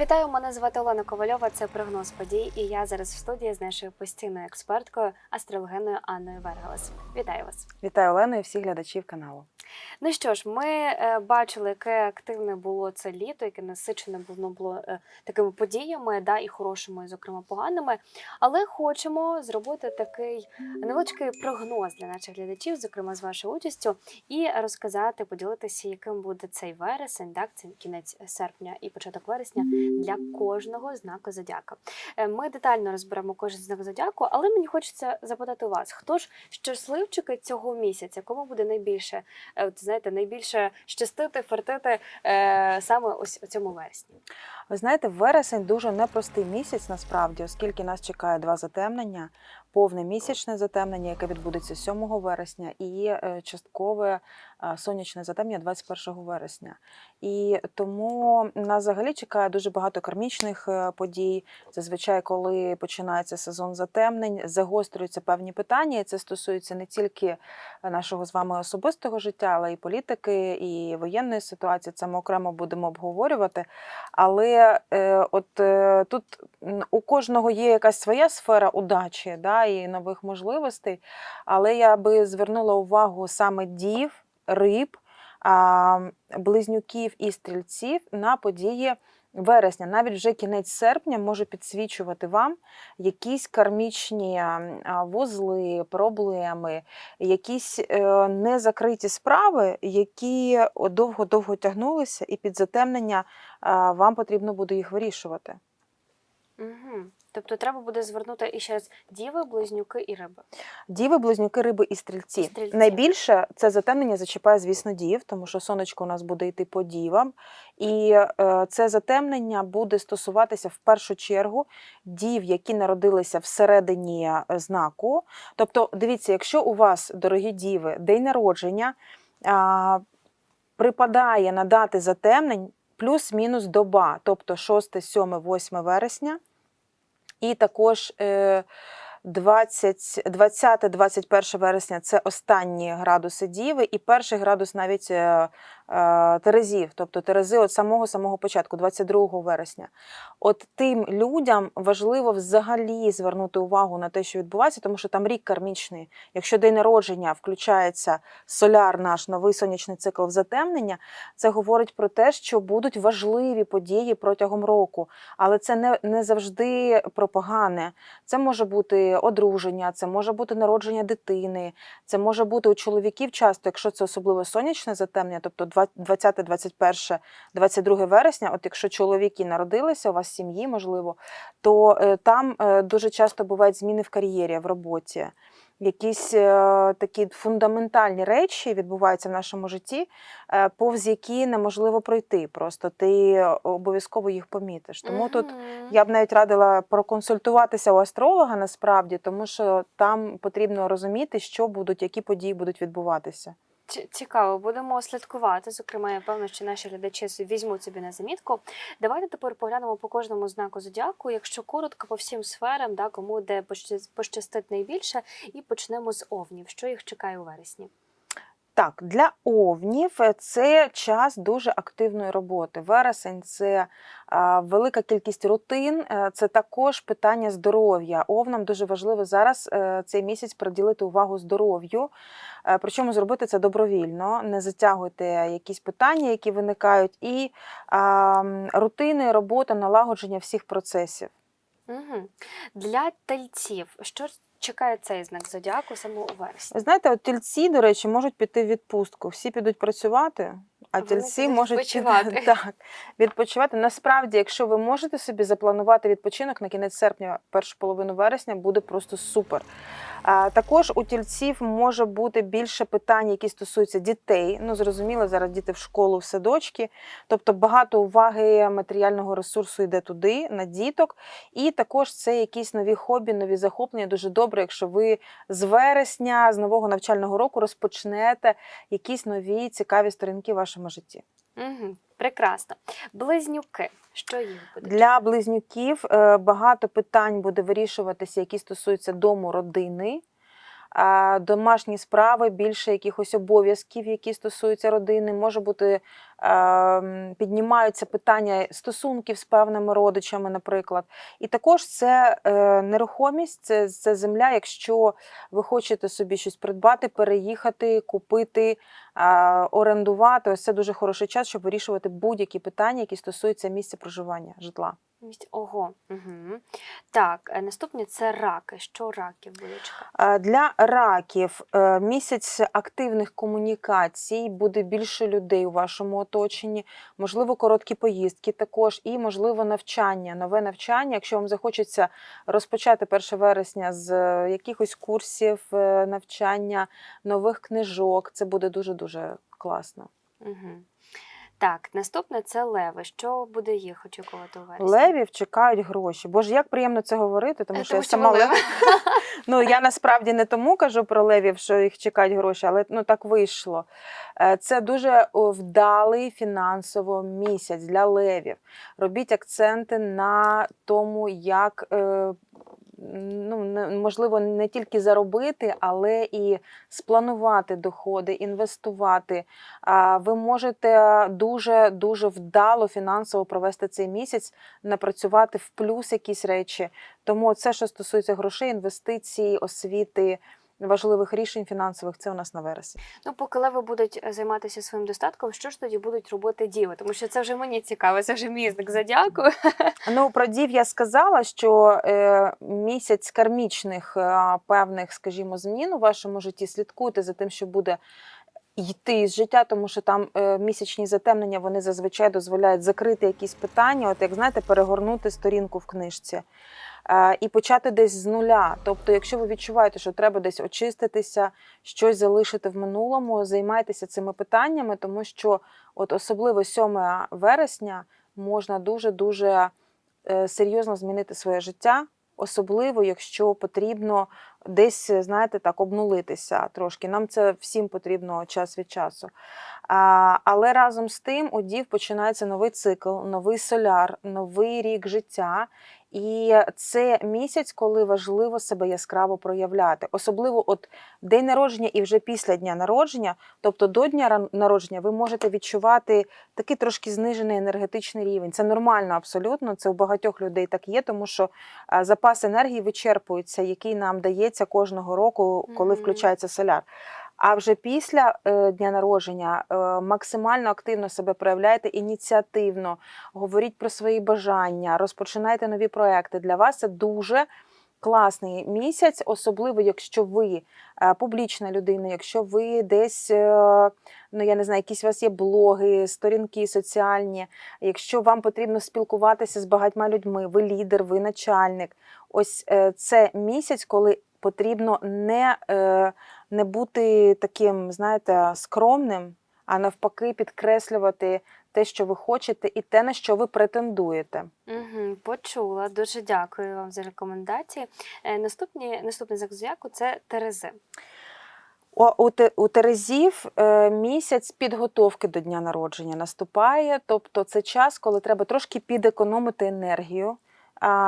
Вітаю, мене звати Олена Ковальова. Це прогноз подій. І я зараз в студії з нашою постійною експерткою, астрологиною Анною Вергалес. Вітаю вас. Вітаю Олену і всіх глядачів каналу. Ну що ж, ми е, бачили, яке активне було це літо, яке насичене воно було е, такими подіями, да, і хорошими, і, зокрема поганими. Але хочемо зробити такий невеличкий прогноз для наших глядачів, зокрема з вашою участю, і розказати, поділитися, яким буде цей вересень, так, це кінець серпня і початок вересня для кожного знаку зодіака. Е, Ми детально розберемо кожен знак зодіаку, але мені хочеться запитати вас, хто ж щасливчики цього місяця, кому буде найбільше, е, знаєте, найбільше щастити, фартити е, саме ось у цьому вересні? Ви знаєте, вересень дуже непростий місяць насправді, оскільки нас чекає два затемнення: повне місячне затемнення, яке відбудеться 7 вересня, і е, часткове е, сонячне затемнення 21 вересня. І тому нас взагалі чекає дуже багато кармічних е, подій. Зазвичай, коли починається сезон затемнень, загострюються певні питання. І це стосується не тільки нашого з вами особистого життя, але і політики, і воєнної ситуації. Це ми окремо будемо обговорювати. Але е, от е, тут у кожного є якась своя сфера удачі да, і нових можливостей. Але я би звернула увагу саме дів, риб, близнюків і стрільців на події. Вересня, навіть вже кінець серпня може підсвічувати вам якісь кармічні вузли, проблеми, якісь е, незакриті справи, які довго-довго тягнулися, і під затемнення вам потрібно буде їх вирішувати. Угу. Тобто треба буде звернути і ще раз діви, близнюки і риби. Діви, близнюки, риби і стрільці. Стрільці. Найбільше це затемнення зачіпає, звісно, дів, тому що сонечко у нас буде йти по дівам. І е, це затемнення буде стосуватися в першу чергу дів, які народилися всередині е, знаку. Тобто, дивіться, якщо у вас, дорогі діви, день народження а, припадає на дати затемнень плюс-мінус доба, тобто 6, 7, 8 вересня, і також. Е, 20-21 вересня це останні градуси Діви, і перший градус навіть е, е, Терезів, тобто Терези від самого самого початку, 22 вересня. От тим людям важливо взагалі звернути увагу на те, що відбувається, тому що там рік кармічний. Якщо день народження включається соляр, наш новий сонячний цикл в затемнення, це говорить про те, що будуть важливі події протягом року. Але це не, не завжди про погане. Це може бути одруження, це може бути народження дитини, це може бути у чоловіків часто, якщо це особливо сонячне затемнення, тобто 20, 21, 22 вересня, от якщо чоловіки народилися, у вас сім'ї, можливо, то е, там е, дуже часто бувають зміни в кар'єрі, в роботі. Якісь е, такі фундаментальні речі відбуваються в нашому житті, е, повз які неможливо пройти. Просто ти обов'язково їх помітиш. Тому тут я б навіть радила проконсультуватися у астролога насправді, тому що там потрібно розуміти, що будуть, які події будуть відбуватися. Ці- Цікаво, будемо слідкувати. Зокрема, я певно, що наші глядачі візьмуть собі на замітку. Давайте тепер поглянемо по кожному знаку зодіаку. Якщо коротко по всім сферам, да, кому де поща- пощастить найбільше, і почнемо з овнів. Що їх чекає у вересні? Так, для овнів е, це час дуже активної роботи. Вересень це велика кількість рутин, е, це також питання здоров'я. Овнам дуже важливо зараз е, цей місяць приділити увагу здоров'ю. Причому зробити це добровільно, не затягуйте якісь питання, які виникають, і рутини, робота, налагодження всіх процесів. Угу. Для тельців, що чекає цей знак зодіаку саме у вересні? Знаєте, от тільці, до речі, можуть піти в відпустку. Всі підуть працювати, а а тільці можуть відпочивати. так, відпочивати. Насправді, якщо ви можете собі запланувати відпочинок на кінець серпня, першу половину вересня, буде просто супер. А, також у тільців може бути більше питань, які стосуються дітей. Ну, зрозуміло, зараз діти в школу, в садочки. Тобто багато уваги матеріального ресурсу йде туди, на діток. І також це якісь нові хобі, нові захоплення. Дуже добре, якщо ви з вересня, з нового навчального року розпочнете якісь нові цікаві сторінки в вашому житті. Угу. Прекрасно. Близнюки. Що їм буде? Для близнюків е, багато питань буде вирішуватися, які стосуються дому родини. Домашні справи, більше якихось обов'язків, які стосуються родини. Може бути піднімаються питання стосунків з певними родичами, наприклад. І також це е, нерухомість, це, це земля, якщо ви хочете собі щось придбати, переїхати, купити, орендувати. Ось це дуже хороший час, щоб вирішувати будь-які питання, які стосуються місця проживання житла. Місць- Ого. Угу. Так, е, наступні це раки. Що раків буде Для раків е, місяць активних комунікацій, буде більше людей у вашому оточенні, можливо, короткі поїздки також, і можливо навчання, нове навчання. Якщо вам захочеться розпочати 1 вересня з е, якихось курсів е, навчання, нових книжок, це буде дуже дуже класно. Угу. Так, наступне це леви. Що буде їх очікувати у вересні? Левів чекають гроші. Боже, як приємно це говорити, тому Е, що я сама лев. Ну я насправді не тому кажу про левів, що їх чекають гроші, але ну так вийшло. Е, Це дуже вдалий фінансово місяць для левів. Робіть акценти на тому, як. Ну, можливо, не тільки заробити, але і спланувати доходи, інвестувати. Ви можете дуже дуже вдало фінансово провести цей місяць, напрацювати в плюс якісь речі. Тому це, що стосується грошей, інвестицій, освіти, важливих рішень фінансових, це у нас на вересні. Ну, поки леви будуть е, займатися своїм достатком, що ж тоді будуть робити діви? Тому що це вже мені цікаво, це вже мій знак зодіаку. Ну, про дів я сказала, що е, місяць кармічних е, певних, скажімо, змін у вашому житті слідкуйте за тим, що буде. Йти з життя, тому що там е, місячні затемнення вони зазвичай дозволяють закрити якісь питання, от як знаєте, перегорнути сторінку в книжці е, і почати десь з нуля. Тобто, якщо ви відчуваєте, що треба десь очиститися, щось залишити в минулому, займайтеся цими питаннями, тому що от особливо 7 вересня можна дуже дуже е, серйозно змінити своє життя, особливо якщо потрібно десь, знаєте, так, обнулитися трошки. Нам це всім потрібно час від часу. А, але разом з тим у дів починається новий цикл, новий соляр, новий рік життя. І це місяць, коли важливо себе яскраво проявляти. Особливо от день народження і вже після дня народження, тобто до дня народження, ви можете відчувати такий трошки знижений енергетичний рівень. Це нормально абсолютно. Це у багатьох людей так є, тому що запас енергії вичерпується, який нам дається кожного року, коли Мгм. включається соляр. А вже після е, дня народження е, максимально активно себе проявляйте ініціативно, говоріть про свої бажання, розпочинайте нові проекти. Для вас це дуже класний місяць, особливо якщо ви е, публічна людина, якщо ви десь, е, ну я не знаю, якісь у вас є блоги, сторінки соціальні, якщо вам потрібно спілкуватися з багатьма людьми, ви лідер, ви начальник. Ось е, це місяць, коли потрібно не, е, не бути таким, знаєте, скромним, а навпаки, підкреслювати те, що ви хочете, і те, на що ви претендуєте. Угу, почула. Дуже дякую вам за рекомендації. Е, Наступні, наступний знак зодіаку це Терези. У, у, у Терезів е, місяць підготовки до дня народження наступає. Тобто це час, коли треба трошки підекономити енергію.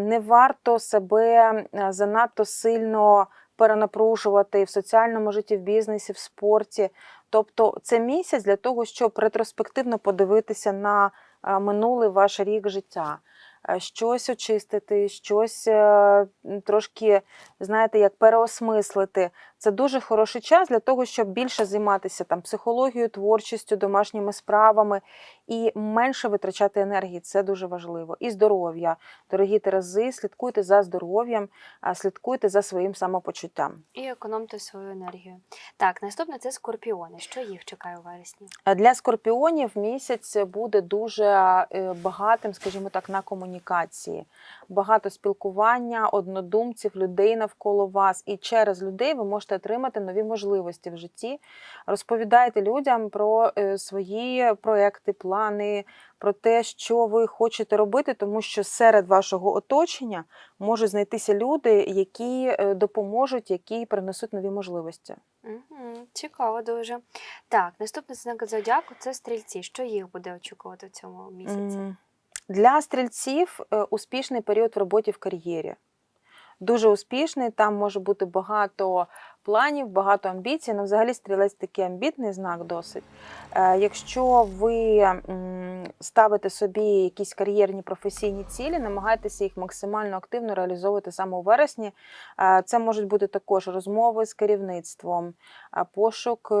Не варто себе е, занадто сильно перенапружувати в соціальному житті, в бізнесі, в спорті. Тобто це місяць для того, щоб ретроспективно подивитися на е, минулий ваш рік життя. Е, Щось очистити, щось трошки, знаєте, як переосмислити. Це дуже хороший час для того, щоб більше займатися там психологією, творчістю, домашніми справами і менше витрачати енергії. Це дуже важливо. І здоров'я. Дорогі Терези, слідкуйте за здоров'ям, слідкуйте за своїм самопочуттям. І економте свою енергію. Так, наступне це скорпіони. Що їх чекає у вересні? Для скорпіонів місяць буде дуже е, багатим, скажімо так, на комунікації. Багато спілкування, однодумців, людей навколо вас. І через людей ви можете отримати нові можливості в житті. Розповідайте людям про е, свої проекти, плани, про те, що ви хочете робити, тому що серед вашого оточення можуть знайтися люди, які е, допоможуть, які принесуть нові можливості. Угу, цікаво дуже. Так, наступний знак зодіаку це стрільці. Що їх буде очікувати в цьому місяці? Для стрільців е, успішний період в роботі в кар'єрі. Дуже успішний, там може бути багато планів, багато амбіцій. Ну, взагалі, стрілець такий амбітний знак досить. Е, Якщо ви ставите собі якісь кар'єрні професійні цілі, намагайтеся їх максимально активно реалізовувати саме у вересні. Е, Це можуть бути також розмови з керівництвом, пошук е,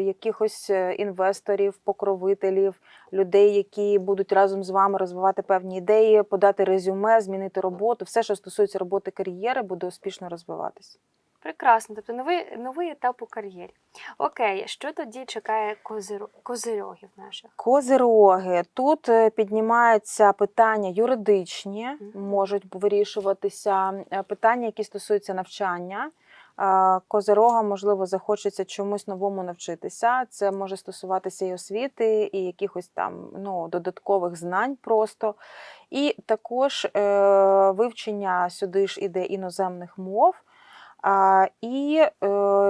якихось е, інвесторів, покровителів, людей, які будуть разом з вами розвивати певні ідеї, подати резюме, змінити роботу. Все, що стосується роботи кар'єри, буде успішно розвиватись. Прекрасно, тобто новий, новий етап у кар'єрі. Окей, що тоді чекає козиро... козирогів наших? Козироги. Тут е, піднімаються питання юридичні, Мгм. можуть вирішуватися е, питання, які стосуються навчання. Козирога, можливо, захочеться чомусь новому навчитися. Це може стосуватися і освіти, і якихось там ну, додаткових знань просто. І також е, вивчення сюди ж іде іноземних мов. А, і е,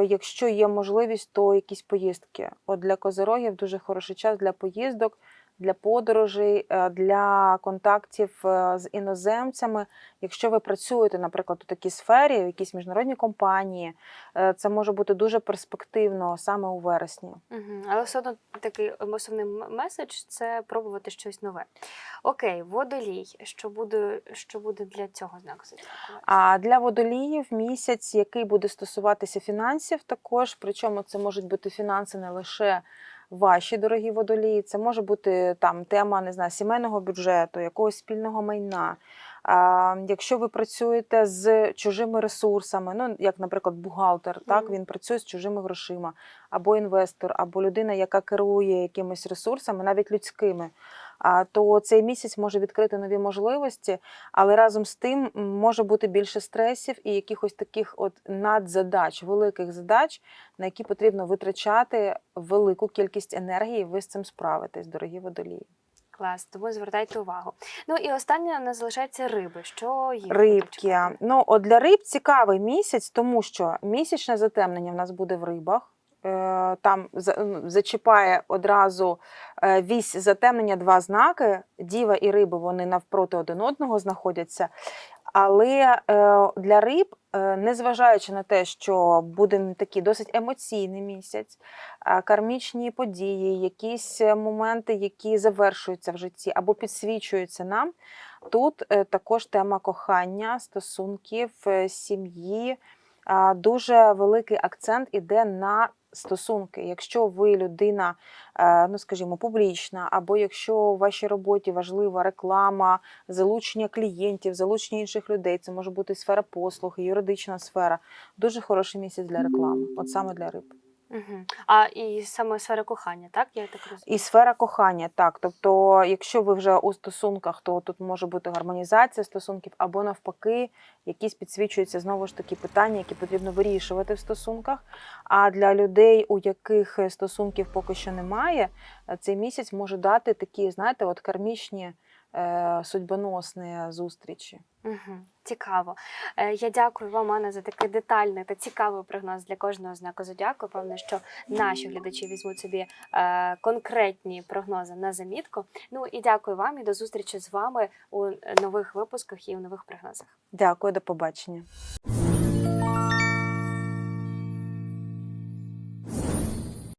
якщо є можливість, то якісь поїздки. От для козирогів дуже хороший час для поїздок, для подорожей, е, для контактів е, з іноземцями. Якщо ви працюєте, наприклад, у такій сфері, в якійсь міжнародній компанії, е, це може бути дуже перспективно саме у вересні. Угу. Але все одно такий м- меседж це пробувати щось нове. Окей, водолій. Що буде, що буде для цього знаку? А для водоліїв місяць, який буде стосуватися фінансів, також причому це можуть бути фінанси не лише ваші дорогі водолії, це може бути там тема не знаю, сімейного бюджету, якогось спільного майна. А, якщо ви працюєте з чужими ресурсами, ну як, наприклад, бухгалтер, так він працює з чужими грошима, або інвестор, або людина, яка керує якимись ресурсами, навіть людськими. То цей місяць може відкрити нові можливості, але разом з тим може бути більше стресів і якихось таких от надзадач, великих задач, на які потрібно витрачати велику кількість енергії. Ви з цим справитесь, дорогі водолії. Клас, тому звертайте увагу. Ну і останнє не залишається риби. Що буде Рибки. Ну, от для риб цікавий місяць, тому що місячне затемнення в нас буде в рибах. Е, Там зачіпає одразу е, вісь затемнення два знаки. Діва і риби вони навпроти один одного знаходяться. Але е, для риб, незважаючи на те, що буде такий досить емоційний місяць, кармічні події, якісь моменти, які завершуються в житті або підсвічуються нам, Тут також тема кохання, стосунків, сім'ї. Дуже великий акцент іде на стосунки. Якщо ви людина, е, ну скажімо, публічна, або якщо у вашій роботі важлива реклама, залучення клієнтів, залучення інших людей, це може бути сфера послуг, юридична сфера. Дуже хороший місяць для реклами, от саме для риб. Угу. А і саме сфера кохання, так? Я так розумію. І сфера кохання, так. Тобто, якщо ви вже у стосунках, то тут може бути гармонізація стосунків, або навпаки, якісь підсвічуються знову ж таки питання, які потрібно вирішувати в стосунках. А для людей, у яких стосунків поки що немає, цей місяць може дати такі, знаєте, от кармічні судьбоносні зустрічі. Угу. Цікаво. Е, Я дякую вам, Анна, за такий детальний та цікавий прогноз для кожного знаку зодіаку. Певно, що наші глядачі візьмуть собі е, конкретні прогнози на замітку. Ну і дякую вам і до зустрічі з вами у нових випусках і у нових прогнозах. Дякую, до побачення.